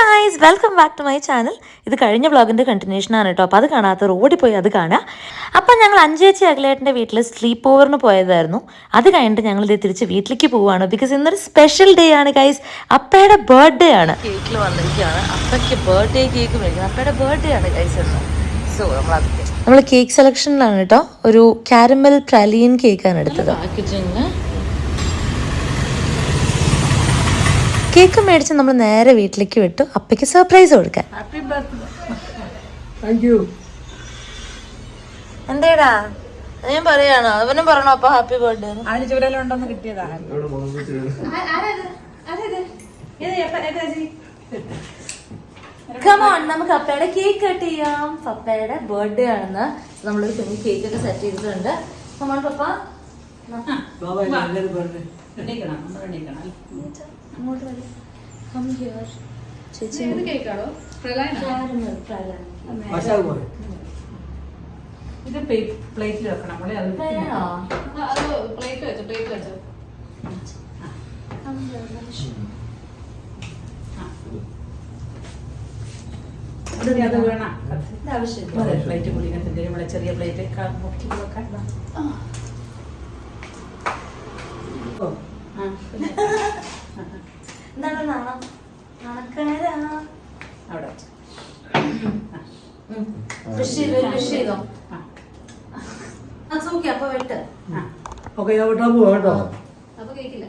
Guys welcome back to my channel ഇത് കഴിഞ്ഞ വ്ളോഗിന്റെ continuation ആണ് കേട്ടോ. അപ്പോൾ അത് കാണാത്ത റോഡിൽ പോയി അത് കാണാം അപ്പം ഞങ്ങൾ അഞ്ചേച്ചി അഖിലേട്ടന്റെ വീട്ടിൽ സ്ലീപ്പ് ഓവറിന് പോയതായിരുന്നു. അത് കഴിഞ്ഞിട്ട് ഞങ്ങൾ ഇത് തിരിച്ച് വീട്ടിലേക്ക് പോവുകയാണ്. ബിക്കോസ് ഇന്നൊരു സ്പെഷ്യൽ ഡേ ആണ് ഗൈസ് അപ്പയുടെ ബർത്ത്ഡേ ആണ്. കേക്കിൽ വന്നിരിക്കുകയാണ്. അപ്പയ്ക്ക് ബർത്ത്ഡേ കേക്ക് മേടിക്കുന്നത് അപ്പയുടെ ബർത്ത്ഡേ ആണ് ഗൈസ് എന്ന്. സോ നമ്മൾ കേക്ക് സെലക്ഷനിലാണ് കേട്ടോ. ഒരു കാരമൽ പ്രലീൻ കേക്കാണ് എടുത്തത്. കേക്ക് മേടിച്ച് നമ്മൾ നേരെ വീട്ടിലേക്ക് വിട്ടു. അപ്പയ്ക്ക് സർപ്രൈസ് കൊടുക്കാൻ. എന്തേടാ? ഞാൻ പറയാണോ. അവനും പറയണോ? അപ്പൊ ഹാപ്പി ബർത്ത്ഡേ അതിന് ചുരലുണ്ടെന്ന് കിട്ടിയതാണ് കമോൺ നമുക്ക് അപ്പയുടെ കേക്ക് കട്ട് ചെയ്യാം. പപ്പയുടെ ബർത്ത്ഡേ ആണെന്ന് നമ്മളൊരു കുഞ്ഞു കേക്ക് ഒക്കെ സെറ്റ് ചെയ്തിട്ടുണ്ട്. Come on papa. എണീക്കണം നമ്മൾ വരും. കം ഹിയർ ചേച്ചി മസാല പോലെ. ഇത് പ്ലേറ്റിൽ വെക്കണം. മോളെ അത് വേണോ? അത് അത് വേണം. ഇത് കൂടി പ്ലേറ്റ് കുടിക്കത്തില്ല നമ്മളെ ചെറിയ പ്ലേറ്റ് മുക്കി വെക്കാൻ. ആ. എന്താണ് നാണം? നാണക്കണേരാ അവിടെ. ഫിഷ് ചെയ്തോ? ഫിഷ് ചെയ്തോ? ആ. അത് ഓക്കെ അപ്പൊ വെട്ട്. ഓക്കെ ഞാൻ വിട്ടാ പോവാ കേട്ടോ. അപ്പൊ കേക്കില്ല.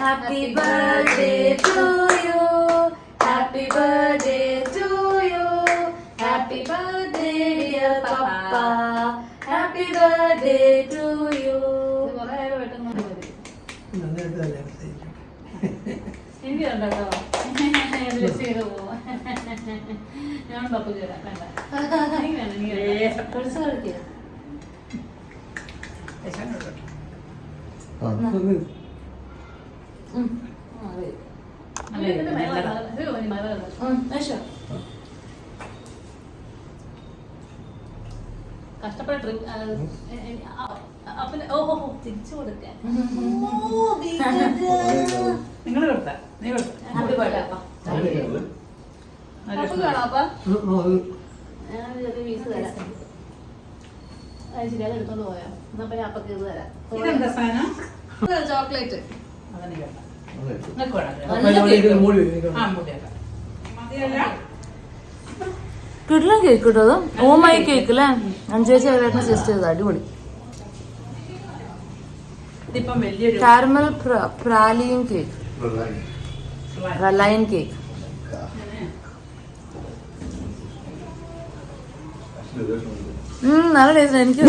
Happy birthday to you happy birthday to you happy birthday dear papa happy birthday to you നന്നായിട്ട് തന്നെ ഞാൻ കുറച്ച് ഇങ്ങോട്ട്. ഒന്ന് നല്ല ഇത് നല്ലതാ. കഷ്ടപ്പെട്ട അപ്പന് ഓ ഓ, ഓ, തിരിച്ചു കൊടുക്കാൻ. നിങ്ങൾ കൊടുത്ത നീ പോയോ? എന്നാ പിന്നെ അപ്പക്ക് ഇത് തരാം. ഇതെന്താ സാധനം? ചോക്ലേറ്റ്. മൂടിയേക്കാം കേക്ക്. കിട്ടും. അത്. ഓമായി കേക്ക് അല്ലേ അഞ്ചേച്ചി അവരായിട്ട് സജസ്റ്റ് ചെയ്തത്. അടിപൊളി. ഇതിപ്പം വലിയൊരു caramel praline cake. Praline cake.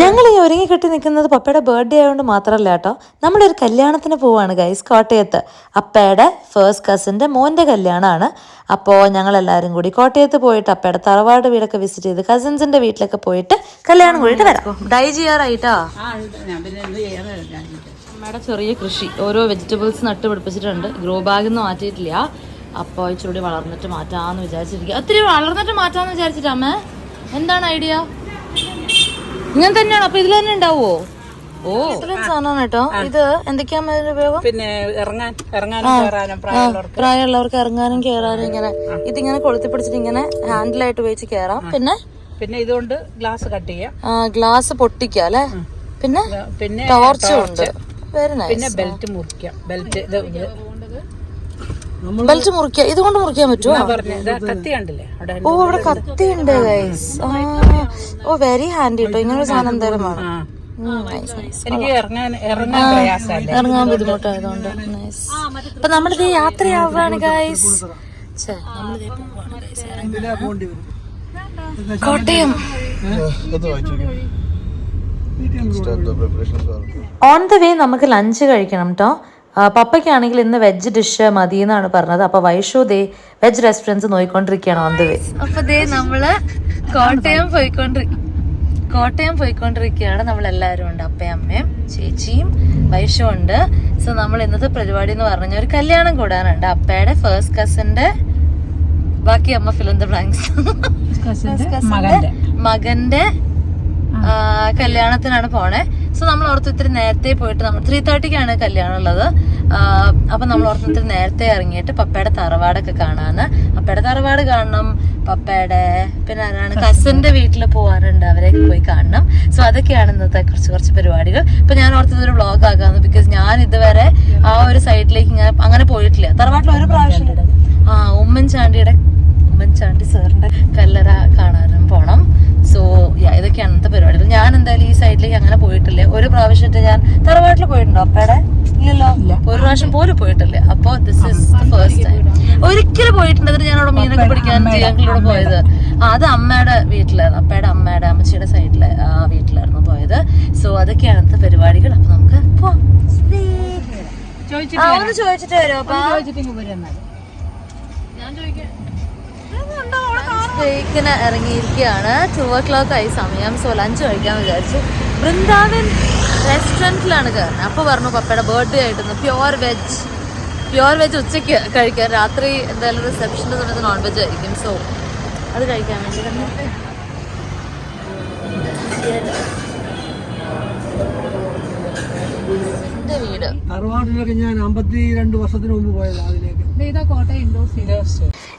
ഞങ്ങൾ ഈ ഒരുങ്ങി കെട്ടി നിൽക്കുന്നത് പപ്പയുടെ ബർത്ത്ഡേ ആയതുകൊണ്ട് മാത്രമല്ല കേട്ടോ. നമ്മളൊരു കല്യാണത്തിന് പോവാണ് ഗൈസ് കോട്ടയത്ത്. അപ്പയുടെ ഫേസ്റ്റ് കസിന്റെ മോന്റെ കല്യാണമാണ്. അപ്പോൾ ഞങ്ങൾ എല്ലാവരും കൂടി കോട്ടയത്ത് പോയിട്ട് അപ്പയുടെ തറവാട് വീടൊക്കെ വിസിറ്റ് ചെയ്ത് കസിൻസിന്റെ വീട്ടിലൊക്കെ പോയിട്ട് കല്യാണം കൂടിയിട്ട് വരാം. ഡൈ ചെയ്യാറായിട്ടാ? അമ്മയുടെ ചെറിയ കൃഷി. ഓരോ വെജിറ്റബിൾസ് നട്ട് പിടിപ്പിച്ചിട്ടുണ്ട്. ഗ്രോ ബാഗ് ഒന്നും മാറ്റിയിട്ടില്ല അപ്പോൾ ഇച്ചിരി വളർന്നിട്ട് മാറ്റാന്ന് വിചാരിച്ചിരിക്കുക ഒത്തിരി വളർന്നിട്ട് മാറ്റാന്ന് വിചാരിച്ചിട്ട് അമ്മ. എന്താണ് ഐഡിയ ഇങ്ങനെ തന്നെയാണ്? അപ്പൊ ഇതിൽ തന്നെ ഉണ്ടാവോ? ഓ ഇത്രയും സാധനമാണ് കേട്ടോ. ഇത് എന്തൊക്കെയാ ഉപയോഗം? പിന്നെ ഇറങ്ങാൻ ഇറങ്ങാനും പ്രായമുള്ളവർക്ക്. ഇറങ്ങാനും കേറാനും ഇങ്ങനെ ഇതിങ്ങനെ കൊളുത്തി പിടിച്ചിട്ട് ഇങ്ങനെ ഹാൻഡിലായിട്ട് ഉപയോഗിച്ച് കേറാം. പിന്നെ? പിന്നെ ഇതുകൊണ്ട് ഗ്ലാസ് കട്ട് ചെയ്യാം. ഗ്ലാസ് പൊട്ടിക്കാം അല്ലെ? പിന്നെ? പിന്നെ ടോർച്ചും ഉണ്ട്. പിന്നെ ബെൽറ്റ് മുറിക്കാം. ബെൽറ്റ് ഇത് ബെൽറ്റ് മുറിക്കാം. ഇതുകൊണ്ട് മുറിക്കാൻ പറ്റുമോ കത്തി കണ്ടില്ലേ ഓ അവിടെ കത്തി ഉണ്ട്. ഗൈസ് ഓ വെരി ഹാൻഡി കേട്ടോ ഇങ്ങനെ ഒരു സാധനം എന്തായാലും വേണം. എനിക്ക് ഇറങ്ങാൻ ബുദ്ധിമുട്ടായതുകൊണ്ട്. അപ്പൊ നമ്മളിത് യാത്രയാവാണ് guys Kottayam. On the way നമുക്ക് ലഞ്ച് കഴിക്കണം കേട്ടോ പപ്പയ്ക്കാണെങ്കിൽ ഇന്ന് വെജ് ഡിഷ് മതി എന്നാണ് പറഞ്ഞത്. അപ്പൊ വൈഷു ദേ വെജ് റെസ്റ്റോറൻസ് നോയിക്കൊണ്ടിരിക്കുകയാണ് ഓൺ ദ വേ അപ്പൊ ദേ നമ്മൾ കോട്ടയം പോയിക്കൊണ്ടി കോട്ടയം പോയിക്കൊണ്ടിരിക്കുകയാണ് നമ്മൾ എല്ലാവരും ഉണ്ട്. അപ്പയും അമ്മയും ചേച്ചിയും വൈഷും ഉണ്ട്. സോ നമ്മൾ ഇന്നത്തെ പരിപാടി എന്ന് പറഞ്ഞ ഒരു കല്യാണം കൂടാനുണ്ട്. അപ്പയുടെ ഫേസ്റ്റ് കസിന്റെ ബാക്കി അമ്മ ഫിലിം ദ ബ്ലാങ്ക്സ് മകന്റെ കല്യാണത്തിനാണ് പോണേ. സോ നമ്മൾ ഓർത്ത് ഇത്തിരി നേരത്തെ പോയിട്ട് നമ്മൾ ത്രീ തേർട്ടിക്കാണ് കല്യാണം ഉള്ളത്. അപ്പൊ നമ്മൾ ഓർത്തിട്ട് നേരത്തെ ഇറങ്ങിയിട്ട് പപ്പയുടെ തറവാടൊക്കെ കാണാന്ന്. പപ്പയുടെ തറവാട് കാണണം. പപ്പയുടെ പിന്നെ ആരാണ്? കസിന്റെ വീട്ടിൽ പോവാറുണ്ട്. അവരെ പോയി കാണണം. സോ അതൊക്കെയാണ് ഇന്നത്തെ കുറച്ച് കുറച്ച് പരിപാടികൾ. ഇപ്പൊ ഞാൻ ഓർത്തത് ഒരു വ്ളോഗ് ആകാന്ന് ബിക്കോസ് ഞാൻ ഇതുവരെ ആ ഒരു സൈഡിലേക്ക് ഇങ്ങനെ അങ്ങനെ പോയിട്ടില്ല. തറവാട്ടിൽ ഒരു പ്രാവശ്യം ആ ഉമ്മൻചാണ്ടിയുടെ ഉമ്മൻചാണ്ടി സാറിന്റെ കല്ലറ കാണാനും പോണം സോ ഇതൊക്കെയാണ് ഇന്നത്തെ പരിപാടികൾ ഞാൻ സൈഡിലേക്ക് അങ്ങനെ പോയിട്ടില്ല? ഒരു പ്രാവശ്യത്തെ ഞാൻ തറവാട്ടിൽ പോയിട്ടുണ്ടോ അപ്പയുടെ ഇല്ലല്ലോ ഒരു പ്രാവശ്യം പോലും പോയിട്ടില്ല. അപ്പൊ this is the first time ഒരിക്കലും പോയിട്ടുണ്ട് ഞാൻ അവിടെ മീനൊക്കെ പിടിക്കാൻ ജിയാങ്കിലൂടെ പോയത്. അത് അമ്മയുടെ വീട്ടിലായിരുന്നു അപ്പയുടെ അമ്മയുടെ അമ്മച്ചിയുടെ സൈഡിലെ ആ വീട്ടിലായിരുന്നു പോയത്. സോ അതൊക്കെയാണ് ഇന്നത്തെ പരിപാടികൾ. അപ്പൊ നമുക്ക് പോവാം. ചോദിച്ചിട്ട് വരുമോ ചോദിച്ചിട്ട് ഞാൻ അപ്പൊ സ്റ്റേക്കിന് ഇറങ്ങിയിരിക്കുകയാണ്. ടു ഓ ക്ലോക്ക് ആയി സമയം. സോ ലഞ്ച് കഴിക്കാൻ വിചാരിച്ചു. വൃന്ദാവൻ റെസ്റ്റോറന്റിലാണ് കയറുന്നത്. അപ്പോൾ പറഞ്ഞു പപ്പയുടെ ബർത്ത്ഡേ ആയിട്ടൊന്ന് പ്യുവർ വെജ് പ്യുവർ വെജ് ഉച്ചയ്ക്ക് കഴിക്കാൻ. രാത്രി എന്തായാലും റിസപ്ഷന്റെ സമയത്ത് നോൺ വെജ് ആയിരിക്കും. സോ അത് കഴിക്കാൻ വേണ്ടി തന്നെ വീട്. തറവാട്ടിലൊക്കെ ഞാൻ അമ്പത്തി രണ്ട് വർഷത്തിന് മുമ്പ് പോയത് അതിലേക്ക്. ഇതാ കോട്ടയം ഇൻഡോർ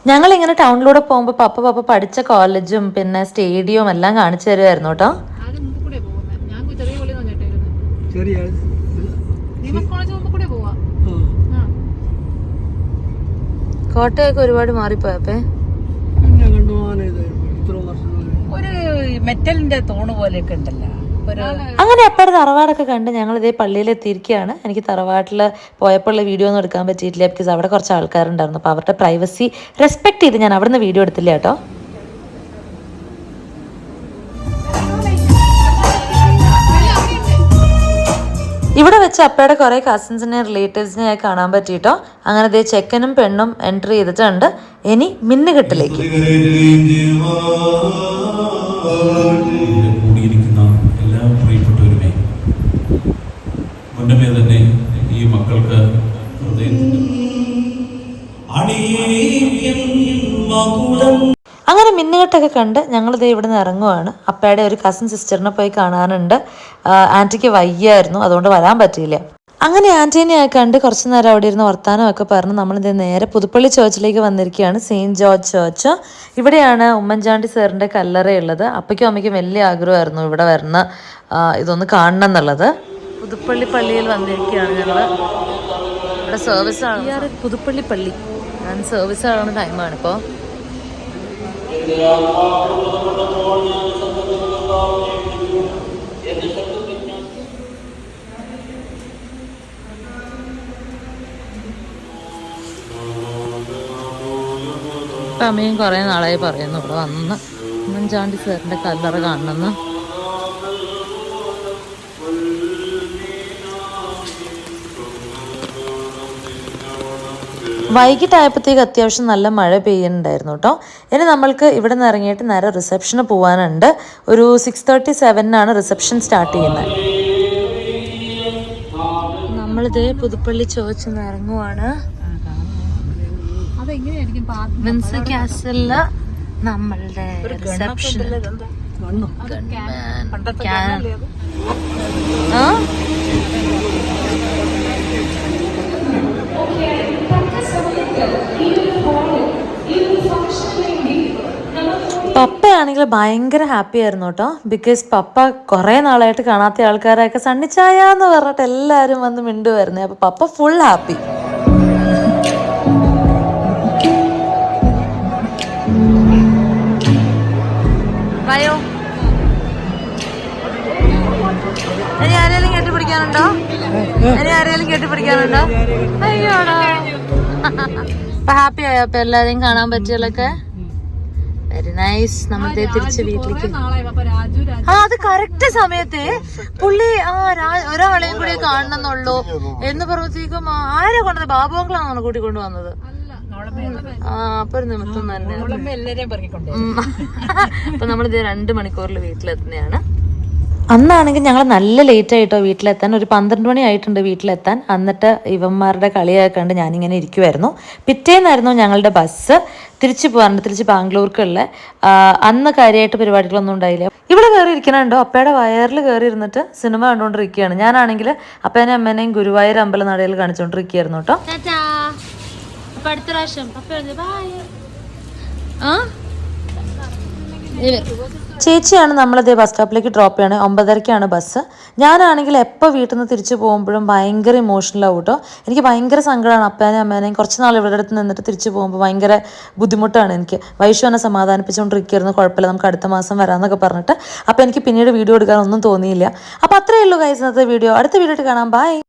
ഞങ്ങൾ ഇങ്ങനെ ടൗണിലൂടെ പോകുമ്പോൾ പപ്പ പപ്പ പഠിച്ച കോളേജും പിന്നെ സ്റ്റേഡിയവും എല്ലാം കാണിച്ചു തരുമായിരുന്നു കേട്ടോ. ചെറിയ കോട്ടയൊക്കെ ഒരുപാട് മാറിപ്പോയപ്പേ ഒരു മെറ്റലിന്റെ തോണ് പോലെയൊക്കെ ഉണ്ടല്ലോ. അങ്ങനെ അപ്പയുടെ തറവാടൊക്കെ കണ്ട് ഞങ്ങൾ ഇതേ പള്ളിയിൽ എത്തിയിരിക്കുകയാണ്. എനിക്ക് തറവാട്ടിൽ പോയപ്പോഴുള്ള വീഡിയോ ഒന്നും എടുക്കാൻ പറ്റിയിട്ടില്ല ബിക്കോസ് അവിടെ കുറച്ച് ആൾക്കാരുണ്ടായിരുന്നു. അപ്പോൾ അവരുടെ പ്രൈവസി റെസ്പെക്ട് ചെയ്ത് ഞാൻ അവിടുന്ന് വീഡിയോ എടുത്തില്ല കേട്ടോ. ഇവിടെ വെച്ച് അപ്പയുടെ കുറേ കസിൻസിനെ റിലേറ്റീവ്സിനെ കാണാൻ പറ്റിയിട്ടോ അങ്ങനെ ദേ ചെക്കനും പെണ്ണും എൻട്രി ചെയ്തിട്ടുണ്ട്. ഇനി മിന്നുകെട്ടിലേക്ക്. മുന്നമേ തന്നെ ഈ മക്കൾക്ക് അങ്ങനെ മിന്നുകെട്ടൊക്കെ കണ്ട് ഞങ്ങളിത് ഇവിടെ നിന്ന് ഇറങ്ങുവാണ്. അപ്പയുടെ ഒരു കസിൻ സിസ്റ്ററിനെ പോയി കാണാനുണ്ട്. ആന്റിക്ക് വയ്യായിരുന്നു. അതുകൊണ്ട് വരാൻ പറ്റിയില്ല. അങ്ങനെ ആന്റീനെ കണ്ട് കുറച്ച് നേരം അവിടെ ഇരുന്ന് വർത്തമാനമൊക്കെ പറഞ്ഞ് നമ്മളിത് നേരെ പുതുപ്പള്ളി ചേർച്ചിലേക്ക് വന്നിരിക്കുകയാണ്. സെയിന്റ് ജോർജ് ചേർച്ച് ഇവിടെയാണ് ഉമ്മൻചാണ്ടി സാറിന്റെ കല്ലറയുള്ളത്. അപ്പയ്ക്കും അമ്മയ്ക്കും വലിയ ആഗ്രഹമായിരുന്നു ഇവിടെ വരുന്ന ഇതൊന്ന് കാണണം എന്നുള്ളത്. പുതുപ്പള്ളി പള്ളിയിൽ വന്നിരിക്കുകയാണ് ഞങ്ങൾ ഇവിടെ സർവീസാണ് പുതുപ്പള്ളി പള്ളി. ഞാൻ സർവീസ് ആവുന്ന ടൈമാണ് ഇപ്പോൾ ഇപ്പം. അമ്മയും കുറേ നാളായി പറയുന്നു. ഇവിടെ വന്ന് ഉമ്മൻചാണ്ടി സാറിന്റെ കല്ലറ കാണണമെന്ന്. വൈകിട്ടായപ്പോഴത്തേക്ക് അത്യാവശ്യം നല്ല മഴ പെയ്യുന്നുണ്ടായിരുന്നു കേട്ടോ. ഇനി നമ്മൾക്ക് ഇവിടെ നിന്ന് ഇറങ്ങിയിട്ട് നേരെ റിസപ്ഷന് പോകാനുണ്ട് ഒരു സിക്സ് തേർട്ടി സെവനിനാണ് റിസപ്ഷൻ സ്റ്റാർട്ട് ചെയ്യുന്നത്. നമ്മളിത് പുതുപ്പള്ളി ചോദിച്ചു ഇറങ്ങുവാണ്. അതെങ്ങനെയായിരിക്കും പാർട്ടി? വിൻസർ കാസലിൽ നമ്മളുടെ റിസപ്ഷൻ ആ? പപ്പയാണെങ്കിൽ ഭയങ്കര ഹാപ്പി ആയിരുന്നു കേട്ടോ. ബിക്കോസ് പപ്പ കുറേ നാളായിട്ട് കാണാത്ത ആൾക്കാരൊക്കെ സണ്ണിച്ചായ എന്ന് പറഞ്ഞിട്ട് എല്ലാവരും വന്ന് മിണ്ടുമായിരുന്നു അപ്പൊ പപ്പ ഫുൾ ഹാപ്പി വയോ. ഇനി ആരെങ്കിലും കെട്ടിപ്പിടിക്കാനുണ്ടോ? ഇനി ആരെങ്കിലും കെട്ടിപ്പിടിക്കാനുണ്ടോ? അയ്യോടാ. അപ്പൊ ഹാപ്പി ആയോ? അപ്പൊ എല്ലാരെയും കാണാൻ പറ്റിയാലൊക്കെ വെരി നൈസ് നമ്മളിതേ തിരിച്ച് വീട്ടിലേക്ക് ആ അത് കറക്റ്റ് സമയത്ത്. പുള്ളി ആ രാ- ഒരാളെയും കൂടി കാണണമെന്നുള്ളൂ. എന്ന് പറഞ്ഞത്തേക്കും ആരെ കൊണ്ടത് ബാബു അങ്കിളാണോ കൂട്ടി കൊണ്ടുവന്നത് ആ അപ്പൊ ഒരു നിമിത്തം തന്നെ. അപ്പൊ നമ്മളിത് രണ്ട് മണിക്കൂറിൽ വീട്ടിലെത്തുന്നതാണ് അന്നാണെങ്കിൽ ഞങ്ങൾ നല്ല ലേറ്റ് ആയിട്ടോ വീട്ടിലെത്താൻ ഒരു പന്ത്രണ്ട് മണി ആയിട്ടുണ്ട് വീട്ടിലെത്താൻ. എന്നിട്ട് ഇവന്മാരുടെ കളിയൊക്കെ കണ്ട് ഞാനിങ്ങനെ ഇരിക്കുമായിരുന്നു പിറ്റേന്നായിരുന്നു ഞങ്ങളുടെ ബസ് തിരിച്ചു പോകാറുണ്ട് തിരിച്ച് ബാംഗ്ലൂർക്കുള്ള. അന്ന് കാര്യമായിട്ട് പരിപാടികളൊന്നും ഉണ്ടായില്ല. ഇവിടെ കയറി ഇരിക്കണുണ്ടോ? അപ്പയുടെ വയറിൽ കയറി ഇരുന്നിട്ട് സിനിമ കണ്ടുകൊണ്ടിരിക്കുകയാണ് ഞാനാണെങ്കിൽ അപ്പേനെയും അമ്മേനെയും ഗുരുവായൂർ അമ്പല നടയിൽ കാണിച്ചുകൊണ്ടിരിക്കുകയായിരുന്നു കേട്ടോ അടുത്ത പ്രാവശ്യം. ചേച്ചിയാണ് നമ്മളതേ ബസ് സ്റ്റോപ്പിലേക്ക് ഡ്രോപ്പ് ചെയ്യണേ. ഒമ്പതരയ്ക്കാണ് ബസ് ഞാനാണെങ്കിൽ എപ്പോൾ വീട്ടിൽ നിന്ന് തിരിച്ചു പോകുമ്പോഴും ഭയങ്കര ഇമോഷണൽ ആവും കേട്ടോ എനിക്ക് ഭയങ്കര സങ്കടമാണ് അപ്പേനെയും അമ്മേനെയും. കുറച്ച് നാൾ ഇവിടെ അടുത്ത് നിന്നിട്ട് തിരിച്ചു പോകുമ്പോൾ ഭയങ്കര ബുദ്ധിമുട്ടാണ് എനിക്ക്. വൈഷു എന്നെ സമാധാനിപ്പിച്ചുകൊണ്ടിരിക്കുകയായിരുന്നു കുഴപ്പമില്ല. നമുക്ക് അടുത്ത മാസം വരാമെന്നൊക്കെ പറഞ്ഞിട്ട്. അപ്പോൾ എനിക്ക് പിന്നീട് വീഡിയോ എടുക്കാനൊന്നും തോന്നിയില്ല. അപ്പോൾ അത്രയേ ഉള്ളൂ കൈസ് ഇന്നത്തെ വീഡിയോ അടുത്ത വീഡിയോ കാണാം. ബൈ